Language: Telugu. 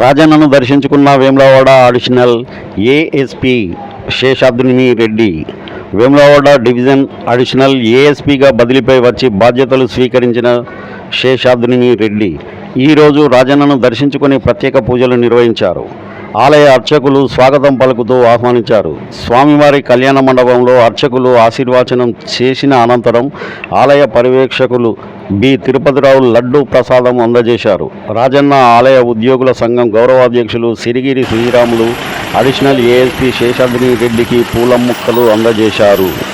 రాజన్నను దర్శించుకున్న వేములవాడ అడిషనల్ ఏఎస్పి శేషాద్రిని రెడ్డి. వేములవాడ డివిజన్ అడిషనల్ ఏఎస్పిగా బదిలీపై వచ్చి బాధ్యతలు స్వీకరించిన శేషాద్రిని రెడ్డి. ఈరోజు రాజన్నను దర్శించుకుని ప్రత్యేక పూజలు నిర్వహించారు. ఆలయ అర్చకులు స్వాగతం పలుకుతూ ఆహ్వానించారు. స్వామివారి కళ్యాణ మండపంలో అర్చకులు ఆశీర్వాచనం చేసిన అనంతరం ఆలయ పర్యవేక్షకులు బి. తిరుపతిరావు లడ్డు ప్రసాదం అందజేశారు. రాజన్న ఆలయ ఉద్యోగుల సంఘం గౌరవాధ్యక్షులు సిరిగిరి శ్రీరాములు అడిషనల్ ఏఎస్పీ శేషాద్రి రెడ్డికి పూల ముక్కలు అందజేశారు.